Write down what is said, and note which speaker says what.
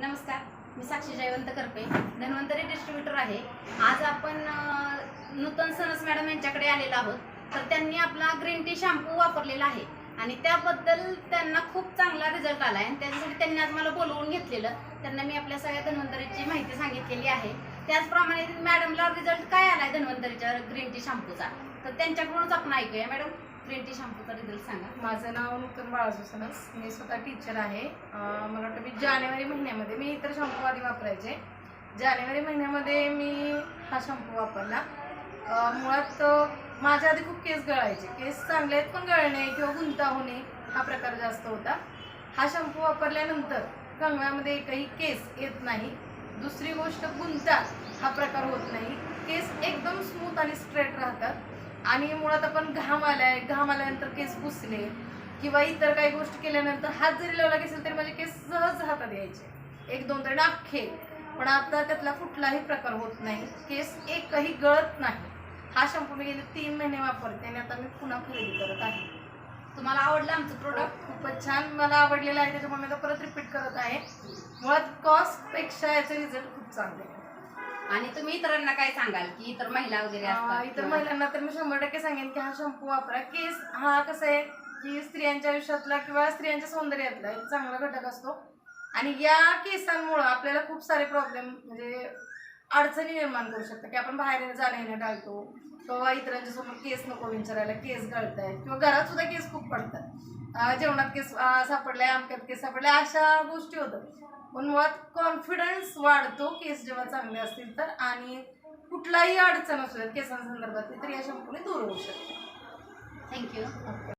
Speaker 1: नमस्कार मी साक्षी जयवंत करपे धन्वंतरी डिस्ट्रीब्युटर आहे. आज आपण नूतन सनस मॅडम यांच्याकडे आलेलो आहोत. तर त्यांनी आपला ग्रीन टी शॅम्पू वापरलेला आहे. आणि त्याबद्दल त्यांना खूप चांगला रिझल्ट आला आहे आणि त्याच्यासाठी त्यांनी आज मला बोलवून घेतलेलं. त्यांना मी आपल्या सगळ्या धन्वंतरीची माहिती सांगितलेली आहे. त्याचप्रमाणे मॅडमला रिझल्ट काय आला आहे धन्वंतरीच्या ग्रीन टी शॅम्पूचा तर त्यांच्याकडूनच आपण ऐकूया मॅडम. ग्रीन शॅम्पूचा रिझल्ट सांगा.
Speaker 2: माझं नाव नूतन बाळासुसनस मी स्वतः टीचर आहे. अं, मला वाटतं मी जानेवारी महिन्यामध्ये मी इतर शॅम्पू आधी वापरायचे. जानेवारी महिन्यामध्ये मी हा शॅम्पू वापरला. अं, मुळात अं, माझ्या आधी खूप केस गळायचे. केस चांगले आहेत पण गळणे किंवा गुंता होणे हा प्रकार जास्त होता. हा शॅम्पू वापरल्यानंतर कंगव्यामध्ये एकही केस येत नाही. दुसरी गोष्ट गुंता हा प्रकार होत नाही. केस एकदम स्मूथ आणि स्ट्रेट राहतात. आणि मुळात आपण घाम आलाय घाम आल्यानंतर केस पुसले किंवा इतर काही गोष्टी केल्यानंतर हात जरी लावला असेल तरी माझे केस सहज हातात यायचे. एक दोन तरी अख्खे पण आता त्यातला कुठलाही प्रकार होत नाही. केस एकही गळत नाही. हा शॅम्पू मी गेले तीन महिने वापरते आणि आता मी पुन्हा खरेदी करत आहे.
Speaker 1: तुम्हाला आवडलं आमचं प्रोडक्ट
Speaker 2: खूपच छान. मला आवडलेलं आहे त्याच्यामुळे मी आता परत रिपीट करत आहे. मुळात कॉस्टपेक्षा याचे रिझल्ट खूप चांगले आहे.
Speaker 1: आणि तुम्ही इतरांना काय सांगाल की इतर महिला वगैरे असतात
Speaker 2: इतर
Speaker 1: किंवा-
Speaker 2: महिलांना तर मी शंभर टक्के सांगेन की हा शॅम्पू वापरा. केस हा कसा आहे की स्त्रियांच्या आयुष्यातला किंवा स्त्रियांच्या सौंदर्यातला एक चांगला घटक असतो. आणि या केसांमुळं आपल्याला खूप सारे प्रॉब्लेम म्हणजे अडचणी निर्माण करू शकतात की आपण बाहेर जाणं येणं टाळतो. किंवा इतरांच्या समोर केस नको विचारायला केस गळत आहेत किंवा घरात सुद्धा केस खूप पडतात. जेवणात केस अं, सापडले अमक्यात केस सापडल्या अशा गोष्टी होतात. पण मुळात कॉन्फिडन्स वाढतो केस जेव्हा चांगले असतील तर. आणि कुठलाही अडचण असू द्या केसांसंदर्भातली तर या शॅम्पूने दूर होऊ शकते
Speaker 1: थँक्यू